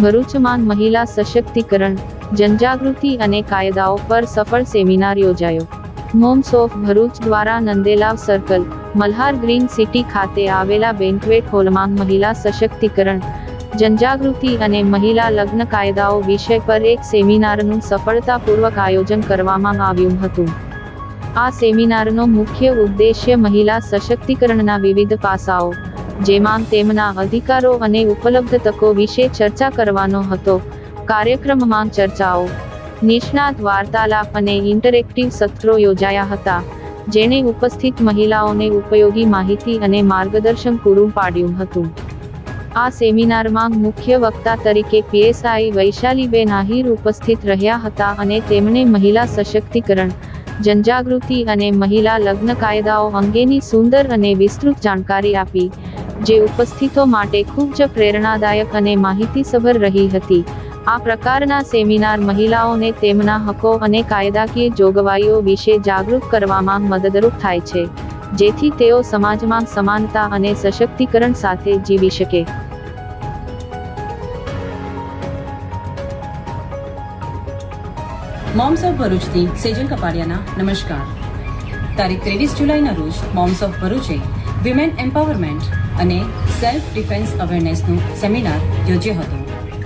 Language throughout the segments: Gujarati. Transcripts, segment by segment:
ભરૂચમાં મહિલા સશક્તિકરણ, જનજાગૃતિ અને કાયદાઓ પર સફળ સેમિનાર યોજાયો. મોમ્સ ઓફ ભરૂચ દ્વારા Nandelav circle Malhar green city ખાતે આવેલા બેન્ક્વેટ હોલમાં મહિલા સશક્તિકરણ, જનજાગૃતિ અને મહિલા લગ્ન કાયદાઓ વિષય પર એક સેમિનારનું સફળતાપૂર્વક આયોજન કરવામાં આવ્યું હતું. આ સેમિનારનો મુખ્ય ઉદ્દેશ્ય મહિલા સશક્તિકરણના વિવિધ પાસાઓ જેમાં તેમના અધિકારો અને ઉપલબ્ધ તકો વિશે ચર્ચા કરવાનો હતો. કાર્યક્રમમાં ચર્ચાઓ, નિષ્ણાત વાર્તાલાપ અને ઇન્ટરેક્ટિવ સત્રો યોજાયા હતા, જેણે ઉપસ્થિત મહિલાઓને ઉપયોગી માહિતી અને માર્ગદર્શન પૂરું પાડ્યું હતું. આ સેમિનારમાં મુખ્ય વક્તા તરીકે પીએસઆઈ વૈશાલીબેન આહિર ઉપસ્થિત રહ્યા હતા અને તેમણે મહિલા સશક્તિકરણ, જનજાગૃતિ અને મહિલા લગ્ન કાયદાઓ અંગેની સુંદર અને વિસ્તૃત જાણકારી આપી. જે ઉપસ્થિતો માટે ખૂબ જ પ્રેરણાદાયક અને માહિતીસભર રહી હતી. આ પ્રકારના સેમિનાર મહિલાઓને તેમના હકો અને કાયદાકીય જોગવાઈઓ વિશે જાગૃત કરવામાં મદદરૂપ થાય છે, જેથી તેઓ સમાજમાં સમાનતા અને સશક્તિકરણ સાથે જીવી શકે. મોમ્સ ઓફ ભરૂચથી સેજલ કપાડિયાના નમસ્કાર. તારીખ ત્રેવીસ જુલાઈના રોજ મોમ્સ ઓફ ભરૂચે વિમેન એમ્પાવરમેન્ટ અને સેલ્ફ ડિફેન્સ અવેરનેસનું સેમિનાર યોજ્યો હતો.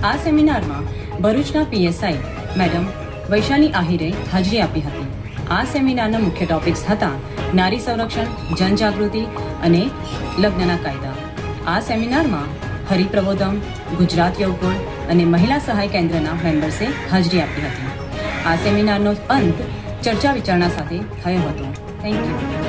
આ સેમિનારમાં ભરૂચના પીએસઆઈ મેડમ વૈશાલી આહિરે હાજરી આપી હતી. આ સેમિનારના મુખ્ય ટોપિક્સ હતા નારી સંરક્ષણ, જનજાગૃતિ અને લગ્નના કાયદા. આ સેમિનારમાં હરિપ્રબોધમ, ગુજરાત યોગકુળ અને મહિલા સહાય કેન્દ્રના મેમ્બર્સે હાજરી આપી હતી. આ સેમિનારનો અંત ચર્ચા વિચારણા સાથે થયો હતો. Thank you